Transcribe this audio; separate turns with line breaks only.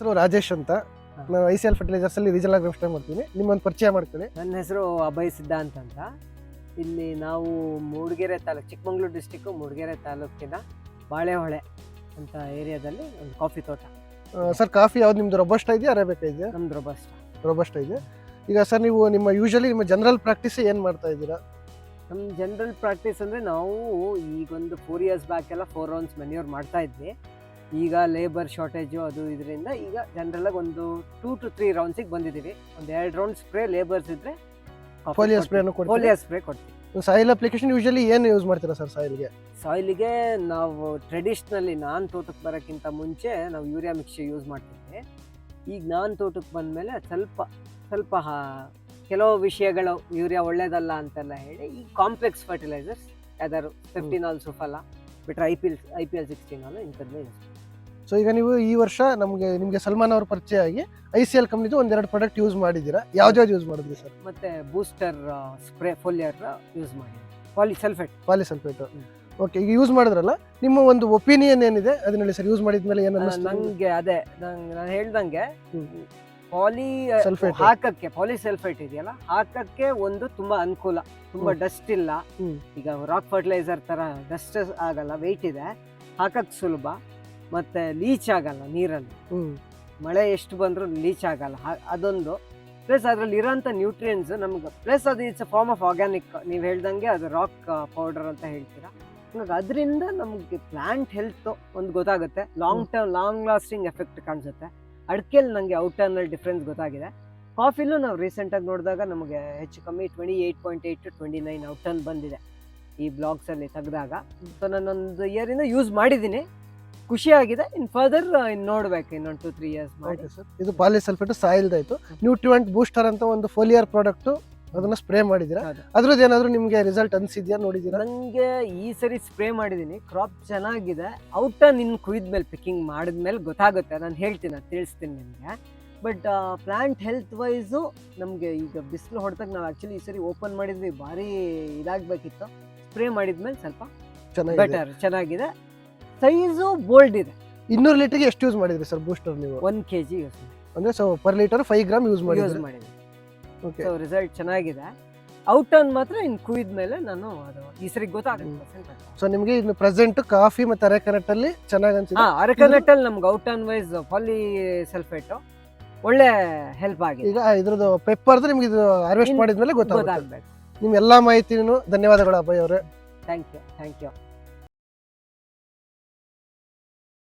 ಹೆಸರು ರಾಜೇಶ್ ಅಂತ. ನಾನು ಐ ಸಿ ಎಲ್ ಫರ್ಟಿಲೈಸರ್ಸ್ ಅಲ್ಲಿ ರೀಜನಲ್ ಅಗ್ರಿಮಿಸ್ಟರ್ ಮಾಡ್ತೀನಿ. ನಿಮ್ಮೊಂದು ಪರಿಚಯ ಮಾಡ್ತೀನಿ
ನನ್ನ ಹೆಸರು ಅಭಯ್ ಸಿದ್ಧಾಂತ್ ಅಂತ. ಇಲ್ಲಿ ನಾವು ಮೂಡಿಗೆರೆ ತಾಲೂಕು ಚಿಕ್ಕಮಂಗ್ಳೂರು ಡಿಸ್ಟಿಕ್ಕು ಮೂಡಿಗೆರೆ ತಾಲೂಕಿನ ಬಾಳೆಹೊಳೆ ಅಂತ ಏರಿಯಾದಲ್ಲಿ ಒಂದು ಕಾಫಿ ತೋಟ.
ಸರ್ ಕಾಫಿ ಯಾವ್ದು? ನಿಮ್ದು ರೊಬಸ್ಟ ಇದೆಯಾ ಅರೇಬಿಕ ಇದೆಯಾ?
ನಮ್ದು ರೊಬಸ್ಟ
ರೊಬಸ್ಟ ಇದೆ ಈಗ ಸರ್ ನೀವು ನಿಮ್ಮ ಯೂಶಲಿ ನಿಮ್ಮ ಜನರಲ್ ಪ್ರಾಕ್ಟೀಸ್ ಏನು ಮಾಡ್ತಾ ಇದ್ದೀರಾ?
ನಮ್ಮ ಜನರಲ್ ಪ್ರಾಕ್ಟೀಸ್ ಅಂದರೆ ನಾವು ಈಗೊಂದು ಫೋರ್ ಇಯರ್ಸ್ ಬ್ಯಾಕ್ ಎಲ್ಲ ಫೋರ್ ರೌಂಡ್ಸ್ ಮೆನ್ಯೂರ್ ಮಾಡ್ತಾ ಇದ್ವಿ. ಈಗ ಲೇಬರ್ ಶಾರ್ಟೇಜು ಅದು ಇದರಿಂದ ಈಗ ಜನರಲ್ಲಾಗಿ ಒಂದು ಟೂ ಟು ತ್ರೀ ರೌಂಡ್ಸಿಗೆ ಬಂದಿದ್ದೀವಿ ಒಂದು ಎರಡು ರೌಂಡ್ ಸ್ಪ್ರೇ ಲೇಬರ್ಸ್ ಇದ್ರೆ
ಫೋಲಿಯೋ ಸ್ಪ್ರೇನು ಕೊಡ್ತೀವಿ.
ಫೋಲಿಯಾ ಸ್ಪ್ರೇ ಕೊಡ್ತೀವಿ.
ಸಾಯಿಲ್ ಅಪ್ಲಿಕೇಶನ್ ಯೂಶಲಿ ಏನು ಯೂಸ್ ಮಾಡ್ತೀರಾ ಸರ್ ಸಾಯಿಲ್ಗೆ
ಸಾಯಿಲಿಗೆ ನಾವು ಟ್ರೆಡಿಷ್ನಲಿ ನಾನು ತೋಟಕ್ಕೆ ಬರೋಕ್ಕಿಂತ ಮುಂಚೆ ನಾವು ಯೂರಿಯಾ ಮಿಕ್ಸ್ಚರ್ ಯೂಸ್ ಮಾಡ್ತೀವಿ ಈಗ ನಾನು ತೋಟಕ್ಕೆ ಬಂದಮೇಲೆ ಸ್ವಲ್ಪ ಸ್ವಲ್ಪ ಹಾ- ಕೆಲವು ವಿಷಯಗಳು ಯೂರಿಯಾ ಒಳ್ಳೇದಲ್ಲ ಅಂತೆಲ್ಲ ಹೇಳಿ ಈ ಕಾಂಪ್ಲೆಕ್ಸ್ ಫರ್ಟಿಲೈಸರ್ಸ್ ಯಾವ್ದಾದ್ರು ಫಿಫ್ಟೀನ್ ಆಲ್ ಸುಫಲ ಬಿಟ್ರೆ I P L I P L sixteen all ಇಂಥದ್ದು ಯೂಸ್
ಸೊ ಈಗ ನೀವು ಈ ವರ್ಷ ನಮಗೆ ನಿಮಗೆ ಸಲ್ಮಾನ್ ಅವ್ರ ಪರಿಚಯ ಆಗಿ ಐ ಸಿ ಎಲ್ ಕಂಪ್ನಿದು ಒಂದೆರಡು ಪ್ರಾಡಕ್ಟ್ ಯೂಸ್ ಮಾಡಿದ್ದೀರಾ? ಯಾವ್ದು ಯೂಸ್ ಮಾಡಿದ್ರಿ ಸರ್
ಮತ್ತೆ ಬೂಸ್ಟರ್ ಸ್ಪ್ರೇ ಫೋಲಿಯರ್ ಯೂಸ್ ಮಾಡಿ ಪಾಲಿಸಲ್ಫೇಟ್
ಪಾಲಿಸಲ್ಫೇಟ್. ಓಕೆ ಈಗ ಯೂಸ್ ಮಾಡಿದ್ರಲ್ಲ ನಿಮ್ಮ ಒಂದು ಒಪಿನಿಯನ್ ಏನಿದೆ? ಅದನ್ನ ಹೇಳಿ ಸರ್ ಯೂಸ್ ಮಾಡಿದ್ಮೇಲೆ ಏನು ನನಗೆ
ನಂಗೆ ಅದೇ ನಂಗೆ ನಾನು ಹೇಳ್ದಂಗೆ. ಪಾಲಿ
ಸಲ್ಫೇಟ್
ಹಾಕಕ್ಕೆ ಪಾಲಿಸಲ್ಫೇಟ್ ಇದೆಯಲ್ಲ ಹಾಕಕ್ಕೆ ಒಂದು ತುಂಬಾ ಅನುಕೂಲ. ತುಂಬಾ ಡಸ್ಟ್ ಇಲ್ಲ. ಈಗ ರಾಕ್ ಫರ್ಟಿಲೈಸರ್ ತರ ಡಸ್ಟ್ ಆಗಲ್ಲ ವೆಯ್ಟ್ ಇದೆ. ಹಾಕಕ್ಕೆ ಸುಲಭ. ಮತ್ತೆ ಲೀಚ್ ಆಗಲ್ಲ ನೀರಲ್ಲಿ.
ಹ್ಮ್.
ಮಳೆ ಎಷ್ಟು ಬಂದರೂ ಲೀಚ್ ಆಗಲ್ಲ. ಹಾ- ಅದೊಂದು. ಪ್ಲಸ್ ಅದರಲ್ಲಿ ಇರೋಂಥ ನ್ಯೂಟ್ರಿಯನ್ಸ್ ನಮ್ಗೆ ಪ್ಲಸ್ ಅದು it's a form of organic ನೀವು ಹೇಳ್ದಂಗೆ ಅದು ರಾಕ್ ಪೌಡರ್ ಅಂತ ಹೇಳ್ತೀರಾ. ಹಾಗಾಗಿ ಅದರಿಂದ ನಮಗೆ ಪ್ಲಾಂಟ್ ಹೆಲ್ತ್ ಒಂದು ಗೊತ್ತಾಗುತ್ತೆ. Long term long lasting effect ಕಾಣಿಸುತ್ತೆ. ಅಡಿಕೆಯಲ್ಲಿ ನನಗೆ ಔಟರ್ನಲ್ಲಿ ಡಿಫ್ರೆನ್ಸ್ ಗೊತ್ತಾಗಿದೆ. ಕಾಫಿಲೂ ನಾವು ರೀಸೆಂಟಾಗಿ ನೋಡಿದಾಗ ನಮಗೆ ಹೆಚ್ಚು ಕಮ್ಮಿ twenty eight point eight to twenty nine outturn ಬಂದಿದೆ. ಈ ಬ್ಲಾಗ್ಸಲ್ಲಿ ತೆಗೆದಾಗ. ಸೊ ನಾನೊಂದು ಇಯರಿಂದ ಯೂಸ್ ಮಾಡಿದ್ದೀನಿ. ಖುಷಿಯಾಗಿದೆ. ಇನ್ ಫರ್ದರ್ ಇನ್ ನೋಡ್ಬೇಕು ಇನ್ನೊಂದು ಟು ತ್ರೀ ಇಯರ್ಸ್ ಮಾಡಿ.
ಸರ್. ಇದು ಪಾಲಿಸಲ್ಫೇಟ್ ಸಾಯಿಲ್ದು ಆಯ್ತು ನ್ಯೂಟ್ರಿವೆಂಟ್ ಬೂಸ್ಟರ್ ಅಂತ ಒಂದು ಫೋಲಿಯರ್ ಪ್ರಾಡಕ್ಟ್ ಅದನ್ನ ಸ್ಪ್ರೇ ಮಾಡಿದ್ದೀರಾ?
ಹೌದು.
ಅದ್ರದ್ದು ಏನಾದ್ರು ನಿಮ್ಗೆ ರಿಸಲ್ಟ್ ಅನ್ಸಿದ್ಯಾ ನೋಡಿದ್ದೀರಾ?
ನನಗೆ ಈ ಸರಿ ಸ್ಪ್ರೇ ಮಾಡಿದ್ದೀನಿ. ಕ್ರಾಪ್ ಚೆನ್ನಾಗಿದೆ. ಔಟ ನಿನ್ ಕುಯ್ದ್ಮೇಲೆ ಪಿಕ್ಕಿಂಗ್ ಮಾಡಿದ್ಮೇಲೆ ಗೊತ್ತಾಗುತ್ತೆ. ನಾನು ಹೇಳ್ತೀನಿ ತಿಳಿಸ್ತೀನಿ ನಿಮಗೆ. ಬಟ್ ಪ್ಲಾಂಟ್ ಹೆಲ್ತ್ ವೈಸು ನಮಗೆ ಈಗ ಬಿಸಿಲು ಹೊಡೆದಾಗ ನಾವು ಆ್ಯಕ್ಚುಲಿ ಈ ಸರಿ ಓಪನ್ ಮಾಡಿದ್ವಿ. ಭಾರಿ ಇದಾಗಬೇಕಿತ್ತು. ಸ್ಪ್ರೇ ಮಾಡಿದ್ಮೇಲೆ ಸ್ವಲ್ಪ
ಚೆನ್ನಾಗಿ
ಬೆಟರ್ ಚೆನ್ನಾಗಿದೆ. ಸೈಜು ಬೋಲ್ಡ್ ಇದೆ.
ಇನ್ನೂರು ಲೀಟರ್ಗೆ ಎಷ್ಟು ಯೂಸ್ ಮಾಡಿದ್ರಿ ಸರ್ ಬೂಸ್ಟರ್ ನೀವು?
ಒನ್ ಕೆ ಜಿ ಯೂಸ್
ಅಂದ್ರೆ so per litre five gram use ಮಾಡಿ
ಯೂಸ್
ಮಾಡಿದ್ರಿ ಓಕೆ
ಸೊ ರಿಸಲ್ಟ್ ಚೆನ್ನಾಗಿದೆ. ಔಟ್ ಔಟರ್ನ್ ಮಾತ್ರ ಇನ್ನು ಕುಯ್ದ್ಮೇಲೆ ನಾನು ಅದು ಈ ಸರಿ ಗೊತ್ತಾಗುತ್ತೆ
ಸೊ ನಿಮಗೆ ಇನ್ನು ಪ್ರೆಸೆಂಟ್ ಕಾಫಿ ಮತ್ತು ಅರೆಕರೆಕ್ಟ್ ಅಲ್ಲಿ ಚೆನ್ನಾಗಿ ಅನ್ಸಿದೆ?
ಹಾ ಅರಕನಟ್ಟಲ್ಲಿ ನಮ್ಗೆ outturn wise polysulphate ಒಳ್ಳೆ ಹೆಲ್ಪ್ ಆಗಿದೆ.
ಈಗ ಇದ್ರದ್ದು ಪೆಪ್ಪರ್ದು ನಿಮ್ಗೆ ಇದು ಹಾರ್ವೆಸ್ಟ್ ಮಾಡಿದ್ಮೇಲೆ ಗೊತ್ತಾಗುತ್ತೆ. ನಿಮ್ಮ ಎಲ್ಲಾ ಮಾಹಿತಿನೂ ಧನ್ಯವಾದಗಳು ಅಭಯ್ ಅವರೇ.
Thank you thank you